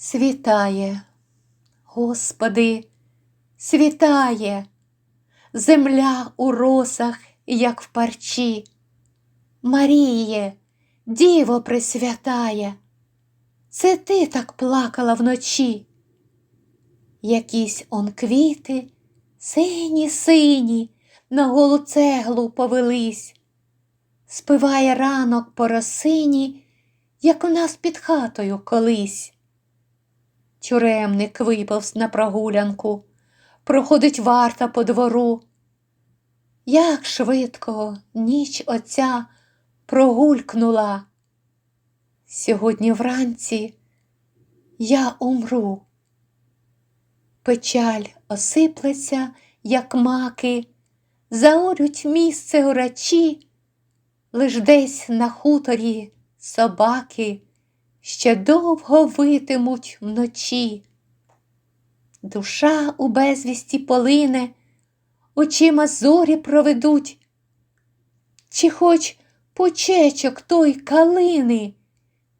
Світає, Господи, світає, земля у росах, як в парчі. Маріє, Діво пресвятає, це ти так плакала вночі. Якісь он квіти, сині, сині, на голу цеглу повелись. Спиває ранок по росині, як у нас під хатою колись. Тюремник виповз на прогулянку, проходить варта по двору. Як швидко ніч оця прогулькнула. Сьогодні вранці я умру. Печаль осиплеться, як маки, заорють місце урачі, лиш десь на хуторі собаки ще довго витимуть вночі. Душа у безвісті полине, очима зорі проведуть, чи хоч почечок той калини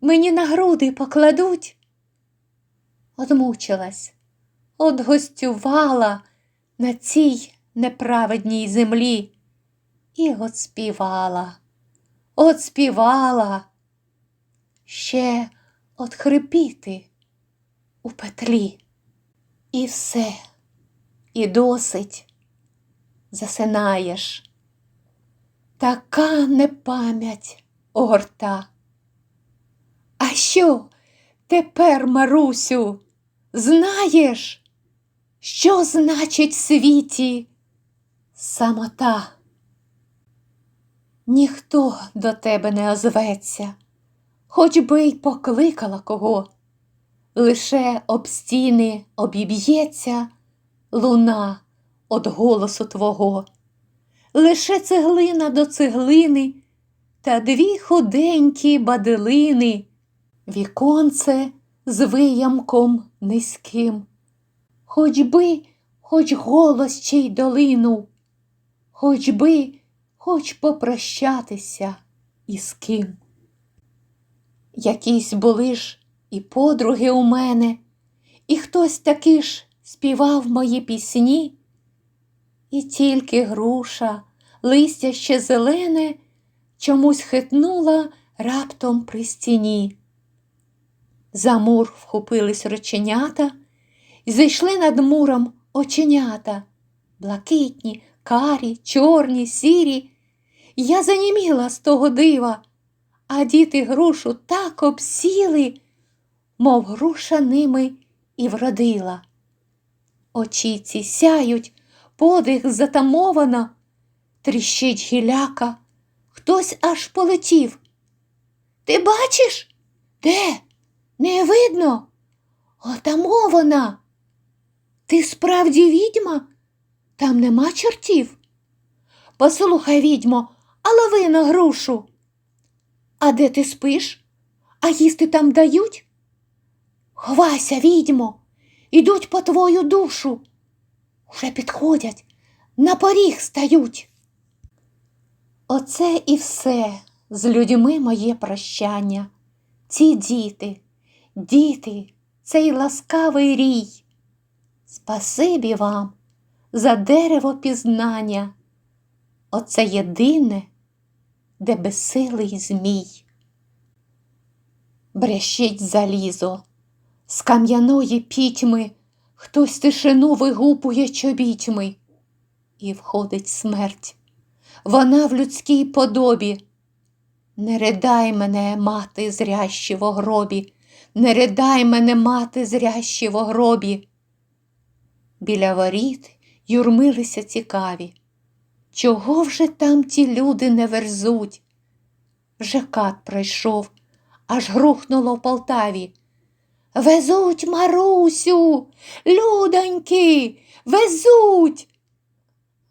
мені на груди покладуть. Одмучилась, одгостювала на цій неправедній землі і отспівала, отспівала ще отхрипіти у петлі. І все, і досить засинаєш. Така непам'ять огорта. А що тепер, Марусю, знаєш, що значить світі самота? Ніхто до тебе не озветься хоч би й покликала кого, лише об стіни обіб'ється луна од голосу твого, лише цеглина до цеглини та дві худенькі баделини, віконце з виямком низьким, хоч би, хоч голос чий долинув, хоч би, хоч попрощатися із ким. Якісь були ж і подруги у мене, і хтось таки ж співав мої пісні, і тільки груша, листя ще зелене, чомусь хитнула раптом при стіні. За мур вхопились реченята і зайшли над муром оченята, блакитні, карі, чорні, сірі. Я заніміла з того дива а діти грушу так обсіли, мов груша ними і вродила. Очіці сяють, подих затамовано, тріщить гіляка, хтось аж полетів. Ти бачиш? Де? Не видно? Отамо вона. Ти справді відьма? Там нема чортів. Послухай, відьмо, а лови на грушу. А де ти спиш? А їсти там дають? Ховайся, відьмо, ідуть по твою душу. Уже підходять, на поріг стають. Оце і все з людьми моє прощання. Ці діти, діти, цей ласкавий рій. Спасибі вам за дерево пізнання. Оце єдине де безсилий змій. Брящить залізо, з кам'яної пітьми хтось тишину вигупує чобітьми, і входить смерть. Вона в людській подобі. Не ридай мене, мати, зрящі в гробі, не ридай мене, мати, зрящі в гробі. Біля воріт юрмилися цікаві. Чого вже там ті люди не верзуть? Вже кат пройшов, аж грухнуло в Полтаві. Везуть Марусю, людоньки, везуть.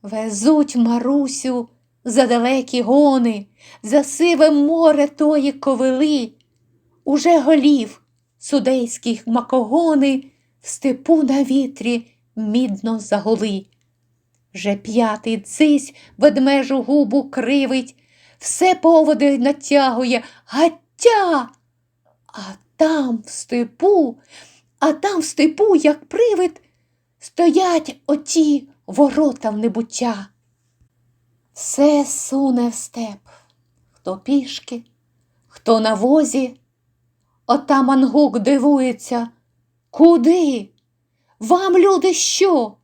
Везуть Марусю за далекі гони, за сиве море тої ковили. Уже голів судейських макогони в степу на вітрі мідно загули. Вже п'ятий дзись ведмежу губу кривить, все поводи натягує, гаття. А там, в степу, а там в степу, як привид, стоять оті ворота в небуття. Все суне в степ, хто пішки, хто на возі. Отаман Гук дивується. Куди? Вам, люди, що?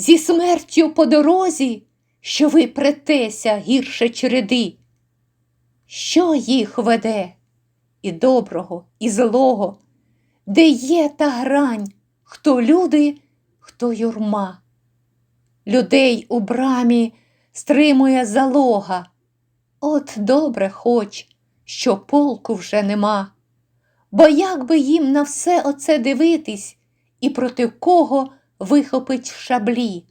Зі смертю по дорозі, що ви претеся гірше череди? Що їх веде? І доброго, і злого, де є та грань, хто люди, хто юрма. Людей у брамі стримує залога. От добре хоч, що полку вже нема. Бо як би їм на все оце дивитись і проти кого вихопить шаблі,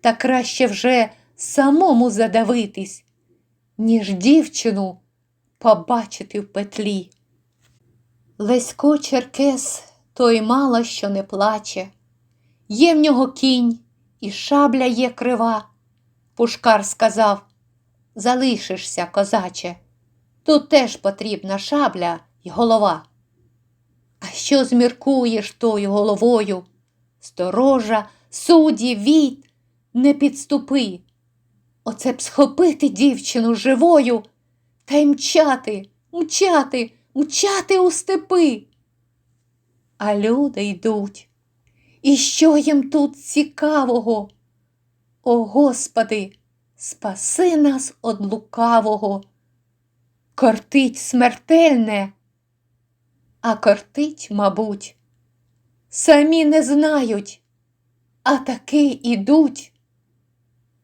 та краще вже самому задавитись, ніж дівчину побачити в петлі. Лесько Черкес той мало що не плаче, є в нього кінь, і шабля є крива. Пушкар сказав Залишишся, козаче, тут теж потрібна шабля й голова. А що зміркуєш тою головою? Сторожа, судді, війт, не підступи. Оце б схопити дівчину живою та й мчати, мчати, мчати у степи. А люди йдуть. І що їм тут цікавого? О Господи, спаси нас од лукавого. Кортить смертельне, а кортить, мабуть, самі не знають, а таки ідуть.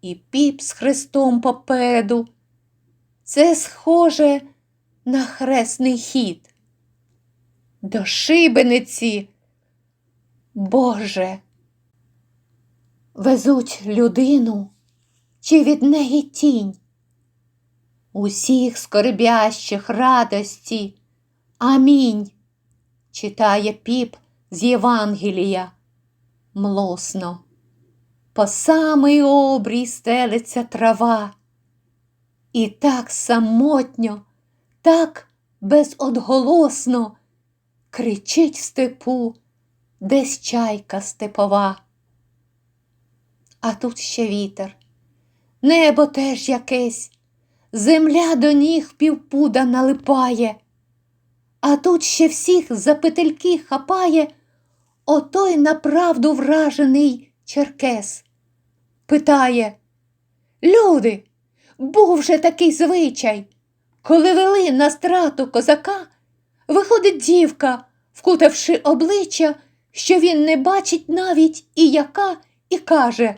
І піп з хрестом попереду. Це схоже на хресний хід. До шибениці, Боже, везуть людину, чи від неї тінь, усіх скорбящих радості. Амінь, читає піп з Євангелія. Млосно. По самий обрій стелиться трава, і так самотньо, так безодголосно кричить в степу десь чайка степова. А тут ще вітер, небо теж якесь, земля до ніг півпуда налипає, а тут ще всіх за петельки хапає отой направду вражений черкес. Питає, люди, був же такий звичай, коли вели на страту козака, виходить дівка, вкутавши обличчя, що він не бачить навіть і яка, і каже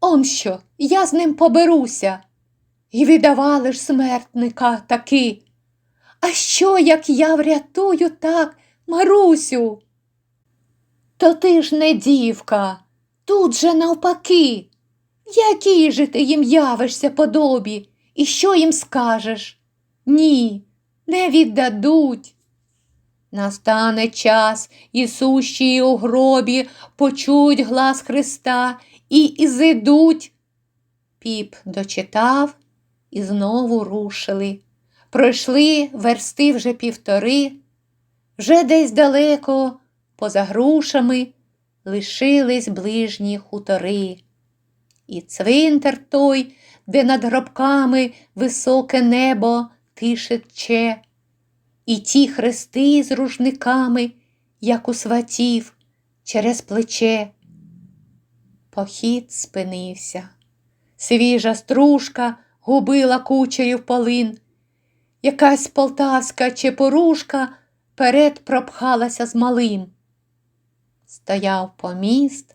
Он що, я з ним поберуся. І віддавали ж смертника таки. А що, як я врятую так, Марусю? То ти ж не дівка, тут же навпаки. Який же ти їм явишся подобі, і що їм скажеш? Ні, не віддадуть. Настане час, і сущі у гробі почують глас Христа і ізидуть. Піп дочитав і знову рушили. Пройшли версти вже півтори, вже десь далеко, поза грушами, лишились ближні хутори. І цвинтар той, де над гробками високе небо тише тче, і ті хрести з рушниками, як у сватів, через плече. Похід спинився. Свіжа стружка губила кучерів полин. Якась полтавська чепорушка перед пропхалася з малим. Стояв поміст,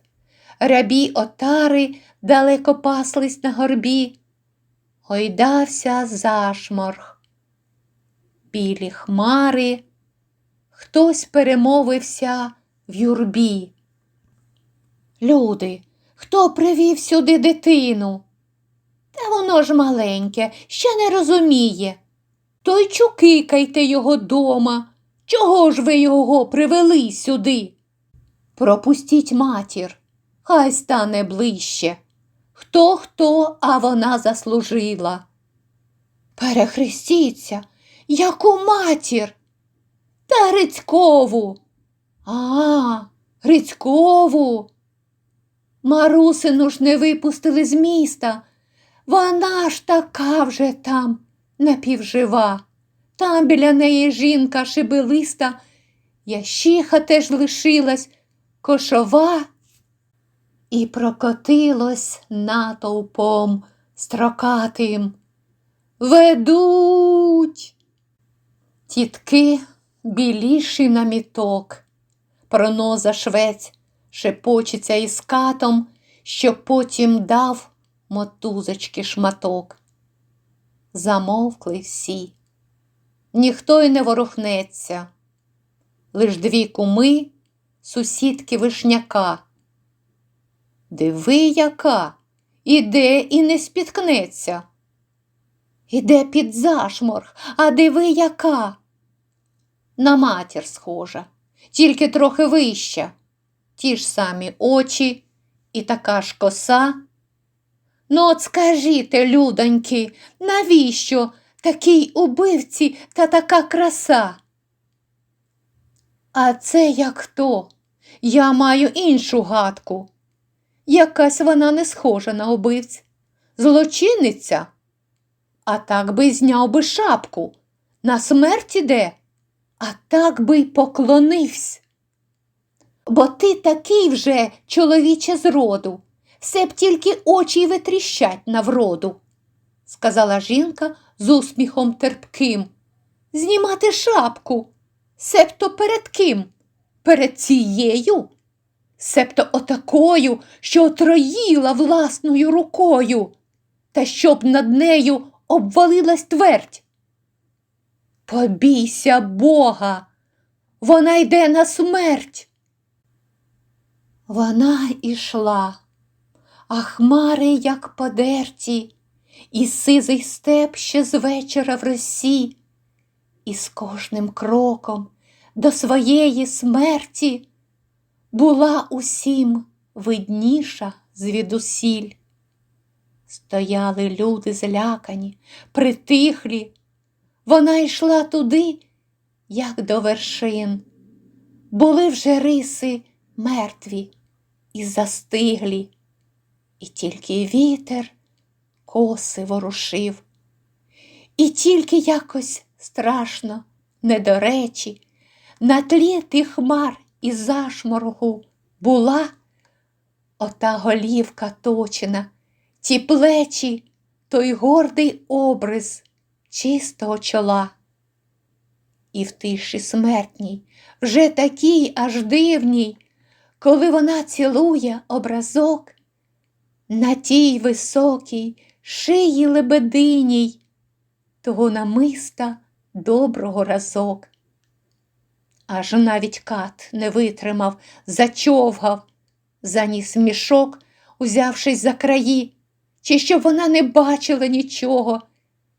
рябі отари далеко паслись на горбі, гойдався зашморг. Білі хмари, хтось перемовився в юрбі. Люди, хто привів сюди дитину? Та воно ж маленьке, ще не розуміє. То й чукикайте його дома. Чого ж ви його привели сюди? Пропустіть матір, хай стане ближче. Хто хто, а вона заслужила. Перехрестіться, яку матір? Та Грицькову. А, Грицькову. Марусину ж не випустили з міста. Вона ж така вже там напівжива. Там біля неї жінка шибелиста, ящиха теж лишилась, кошова. І прокотилось натовпом строкатим. Ведуть. Тітки біліші на міток. Проноза швець шепочеться із катом, що потім дав мотузочки шматок. Замовкли всі, ніхто й не ворухнеться, лиш дві куми, сусідки вишняка. Диви, яка, іде і не спіткнеться. Іде під зашморг, а диви, яка. На матір схожа, тільки трохи вища, ті ж самі очі і така ж коса. Ну, от скажіте, людоньки, навіщо такій убивці та така краса? А це як хто? Я маю іншу гадку. Якась вона не схожа на убивць, злочинниця. А так би зняв би шапку, на смерть іде, а так би й поклонився. Бо ти такий вже, чоловіче зроду, все б тільки очі витріщать на вроду, сказала жінка з усміхом терпким. Знімати шапку, себто перед ким? Перед цією? Себто отакою, що отроїла власною рукою, та щоб над нею обвалилась твердь. Побійся Бога, вона йде на смерть. Вона ішла, а хмари, як подерті, і сизий степ ще з вечора в росі, і з кожним кроком до своєї смерті була усім видніша звідусіль. Стояли люди злякані, притихлі. Вона йшла туди, як до вершин. Були вже риси мертві і застиглі, і тільки вітер коси ворушив, і тільки якось страшно, не до речі, на тлі тих хмар і зашморгу була ота голівка точена, ті плечі, той гордий обрис чистого чола. І в тиші смертній, вже такій аж дивній, коли вона цілує образок, на тій високій шиї лебединій, того намиста доброго разок. Аж навіть кат не витримав, зачовгав, заніс мішок, узявшись за краї, чи щоб вона не бачила нічого,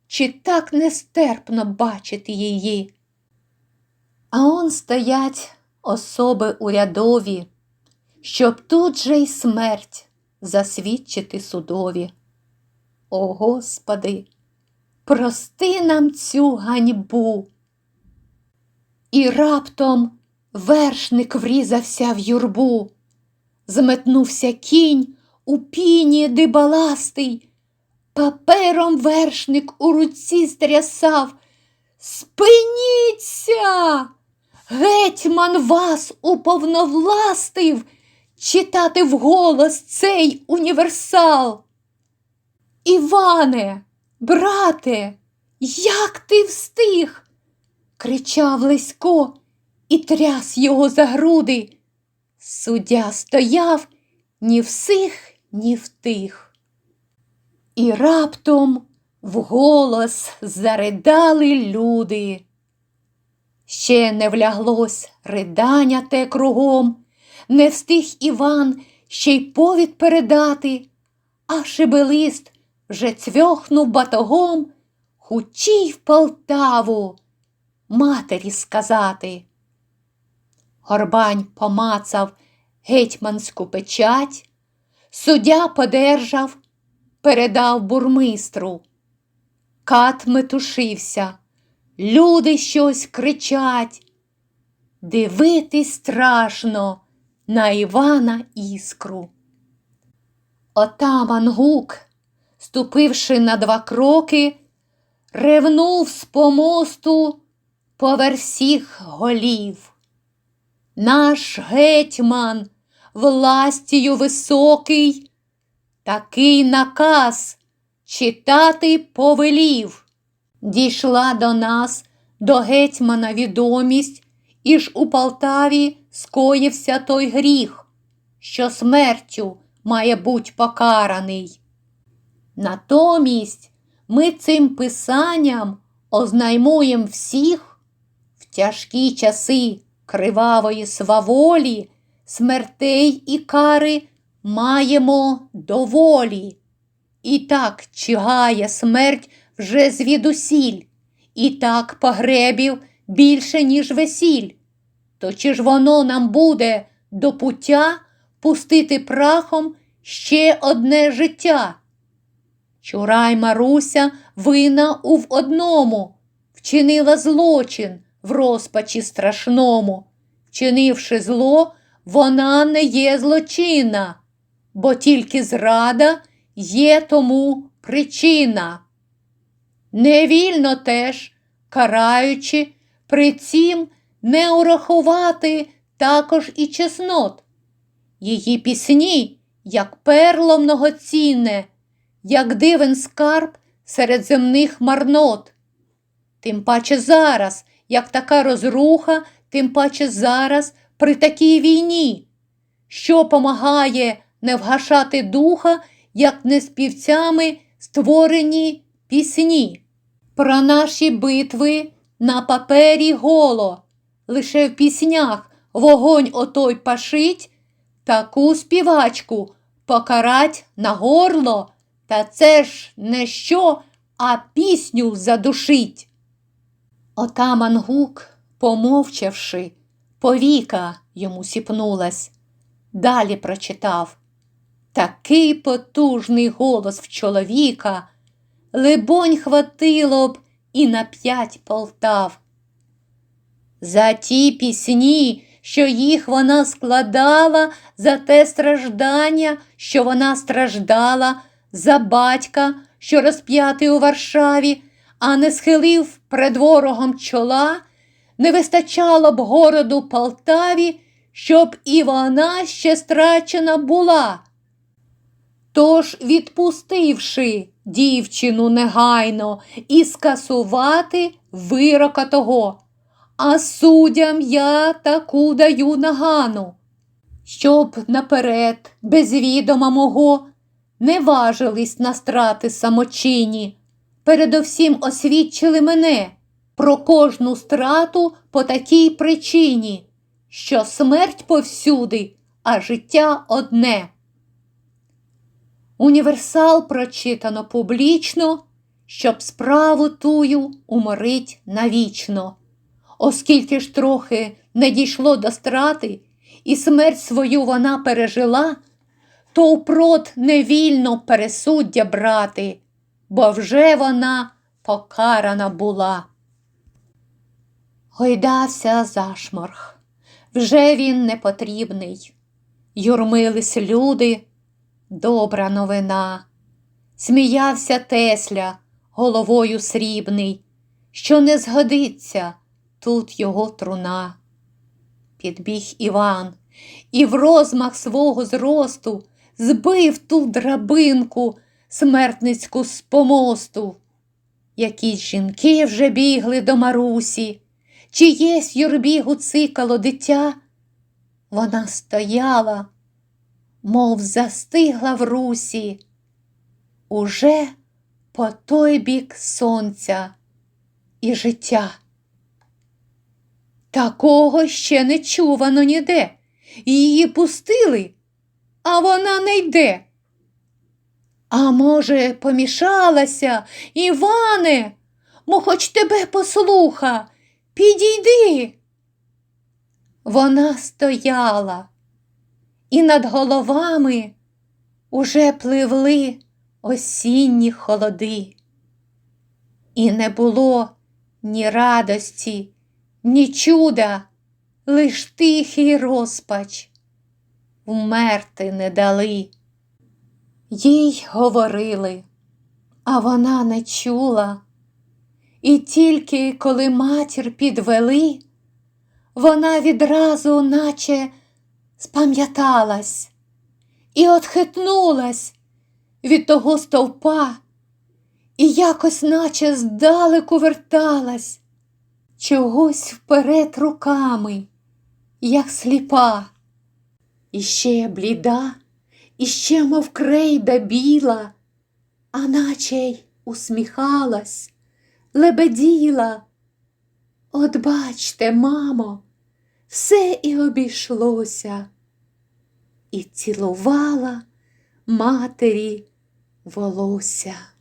чи так нестерпно бачити її. А он стоять особи урядові, щоб тут же й смерть засвідчити судові. О Господи, прости нам цю ганьбу. І раптом вершник врізався в юрбу, зметнувся кінь у піні дибаластий, папером вершник у руці стрясав. Спиніться! Гетьман вас уповновластив читати вголос цей універсал. Іване, брате, як ти встиг? Кричав Лесько і тряс його за груди. Суддя стояв ні всіх, ні в тих. І раптом вголос заридали люди. Ще не вляглось ридання те кругом, не встиг Іван ще й повід передати, а шибелист вже цвьохнув батогом, хучій в Полтаву матері сказати. Горбань помацав гетьманську печать, суддя подержав, передав бурмистру. Кат метушився, люди щось кричать. дивитись страшно на Івана Іскру. Отаман Гук, ступивши на два кроки, ревнув з помосту повер всіх голів. Наш гетьман властію високий, такий наказ читати повелів. Дійшла до нас, до гетьмана відомість, і ж у Полтаві скоївся той гріх, що смертю має бути покараний. Натомість ми цим писанням ознаймуємо всіх тяжкі часи кривавої сваволі, смертей і кари маємо доволі. І так чигає смерть вже звідусіль, і так погребів більше, ніж весіль. То чи ж воно нам буде до пуття пустити прахом ще одне життя? Чурай Маруся вина у в одному, вчинила злочин в розпачі страшному. Вчинивши зло, вона не є злочинна, бо тільки зрада є тому причина. Невільно теж, караючи, при цім не урахувати також і чеснот. Її пісні, як перло многоцінне, як дивен скарб серед земних марнот. Тим паче зараз, як така розруха, тим паче зараз при такій війні, що помагає не вгашати духа, як не співцями створені пісні. Про наші битви на папері голо, лише в піснях вогонь отой пашить, таку співачку покарать на горло, та це ж не що, а пісню задушить. Отаман гук, помовчавши, повіка йому сіпнулась. Далі прочитав такий потужний голос в чоловіка, либонь, хватило б і на п'ять полтав. За ті пісні, що їх вона складала, за те страждання, що вона страждала, за батька, що розп'ятий у Варшаві, а не схилив пред ворогом чола, не вистачало б городу Полтаві, щоб і вона ще страчена була. Тож, відпустивши дівчину негайно і скасувати вирока того, а суддям я таку даю нагану, щоб наперед, без відома мого, не важились на страти самочині, передовсім освідчили мене про кожну страту по такій причині, що смерть повсюди, а життя одне. Універсал прочитано публічно, щоб справу тую уморить навічно. Оскільки ж трохи не дійшло до страти, і смерть свою вона пережила, то впрот невільно пересуддя брати, бо вже вона покарана була. Гойдався зашморг, вже він не потрібний. Юрмились люди, добра новина. Сміявся Тесля головою срібний, що не згодиться тут його труна. Підбіг Іван і в розмах свого зросту збив ту драбинку смертницьку з помосту. Якісь жінки вже бігли до Марусі, чиєсь юрбі гуцикало дитя. Вона стояла, мов застигла в русі, уже по той бік сонця і життя. Такого ще не чувано ніде. Її пустили, а вона не йде. А може, помішалася, Іване, мо хоч тебе послуха, підійди. Вона стояла, і над головами уже пливли осінні холоди. І не було ні радості, ні чуда, лиш тихий розпач. Вмерти не дали. Їй говорили, а вона не чула. І тільки коли матір підвели, вона відразу, наче спам'яталась і отхитнулась від того стовпа, і якось, наче здалеку верталась, чогось вперед руками, як сліпа, і ще бліда, і ще, мов крейда біла, а наче й усміхалась, лебеділа. От бачте, мамо, все і обійшлося, і цілувала матері волосся.